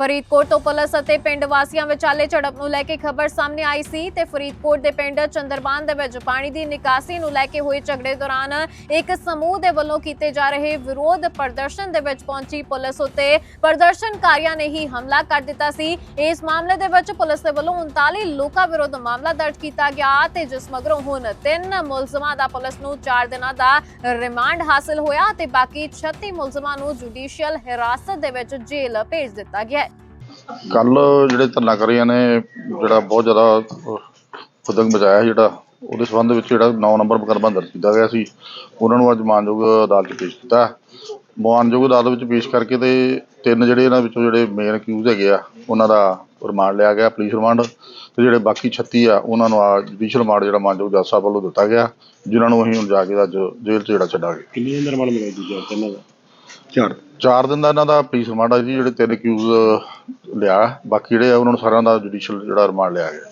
ਫਰੀਦਕੋਟ ਤੋਂ ਪੁਲਿਸ ਅਤੇ ਪਿੰਡ ਵਾਸੀਆਂ ਵਿਚਾਲੇ ਝੜਪ ਨੂੰ ਲੈ ਕੇ ਖਬਰ ਸਾਹਮਣੇ ਆਈ ਸੀ ਤੇ ਫਰੀਦਕੋਟ ਦੇ ਪਿੰਡ ਚੰਦਰਬਾਨ ਦੇ ਵਿੱਚ ਪਾਣੀ ਦੀ ਨਿਕਾਸੀ ਨੂੰ ਲੈ ਕੇ ਹੋਏ ਝਗੜੇ ਦੌਰਾਨ ਇੱਕ ਸਮੂਹ ਦੇ ਵੱਲੋਂ ਕੀਤੇ ਜਾ ਰਹੇ ਵਿਰੋਧ ਪ੍ਰਦਰਸ਼ਨ ਦੇ ਵਿੱਚ ਪਹੁੰਚੀ ਪੁਲਿਸ ਉਤੇ ਪ੍ਰਦਰਸ਼ਨਕਾਰੀਆਂ ਨੇ ਹੀ ਹਮਲਾ ਕਰ ਦਿੱਤਾ ਸੀ। ਇਸ ਮਾਮਲੇ ਦੇ ਵਿੱਚ ਪੁਲਿਸ ਦੇ ਵੱਲੋਂ 39 ਲੋਕਾਂ ਵਿਰੁੱਧ ਮਾਮਲਾ ਦਰਜ ਕੀਤਾ ਗਿਆ ਤੇ ਜਿਸ ਮਗਰੋਂ ਹੁਣ ਤਿੰਨ ਮੁਲਜ਼ਮਾਂ ਦਾ ਪੁਲਿਸ ਨੂੰ 4 ਦਿਨਾਂ ਦਾ ਰਿਮਾਂਡ ਹਾਸਲ ਹੋਇਆ ਤੇ ਬਾਕੀ 36 ਮੁਲਜ਼ਮਾਂ ਨੂੰ ਜੁਡੀਸ਼ੀਅਲ ਹਿਰਾਸਤ ਦੇ ਵਿੱਚ ਜੇਲ੍ਹ ਭੇਜ ਦਿੱਤਾ ਗਿਆ ਹੈ। ਕੱਲ ਜਿਹੜੇ ਧਰਨਾ ਕਰ ਰਹੀਆਂ ਨੇ ਜਿਹੜਾ ਬਹੁਤ ਜ਼ਿਆਦਾ ਖੁਦੰਗ ਮਚਾਇਆ ਜਿਹੜਾ ਉਹਦੇ ਸੰਬੰਧ ਵਿੱਚ ਜਿਹੜਾ 9 ਨੰਬਰ ਮੁਕੱਦਮਾ ਦਰਜ ਕੀਤਾ ਗਿਆ ਸੀ। ਉਹਨਾਂ ਨੂੰ ਅੱਜ ਮਾਨਯੋਗ ਅਦਾਲਤ ਪੇਸ਼ ਕੀਤਾ। ਮਾਨਯੋਗ ਅਦਾਲਤ ਵਿੱਚ ਪੇਸ਼ ਕਰਕੇ ਤੇ ਤਿੰਨ ਜਿਹੜੇ ਇਹਨਾਂ ਵਿੱਚੋਂ ਜਿਹੜੇ ਮੇਨ ਅਕਿਊਜ਼ ਹੈਗੇ ਆ ਉਹਨਾਂ ਦਾ ਰਿਮਾਂਡ ਲਿਆ ਗਿਆ ਪੁਲਿਸ ਰਿਮਾਂਡ। ਤੇ ਜਿਹੜੇ ਬਾਕੀ 36 ਆ ਉਹਨਾਂ ਨੂੰ ਆ ਜੁਡੀਸ਼ੀਅਲ ਰਿਮਾਂਡ ਜਿਹੜਾ ਮਾਨਯੋਗ ਜੱਜ ਸਾਹਿਬ ਵੱਲੋਂ ਦਿੱਤਾ ਗਿਆ ਜਿਨ੍ਹਾਂ ਨੂੰ ਅਸੀਂ ਹੁਣ ਜਾ ਕੇ ਅੱਜ ਜੇਲ੍ਹ 'ਚ ਜਿਹੜਾ ਛੱਡਾਂਗੇ। ਕਿੰਨੀ ਦਿਨ ਰਿਮਾਂਡ ਮਿਲਿਆ ਦੂਜਾ ਤਿੰਨਾਂ ਦਾ? ਚਾਰ। ਚਾਰ ਦਿਨ ਦਾ ਇਹਨਾਂ ਦਾ ਪੁਲਿਸ ਰਿਮਾਂਡ ਆ ਜੀ ਜਿਹੜੇ ਤਿੰਨ ਅਕਿਊਜ਼ ਲਿਆ ਬਾਕੀ ਜਿਹੜੇ ਆ ਉਹਨਾਂ ਨੂੰ ਸਾਰਿਆਂ ਦਾ ਜੁਡੀਸ਼ੀਅਲ ਜਿਹੜਾ ਰਿਮਾਂਡ ਲਿਆ ਗਿਆ।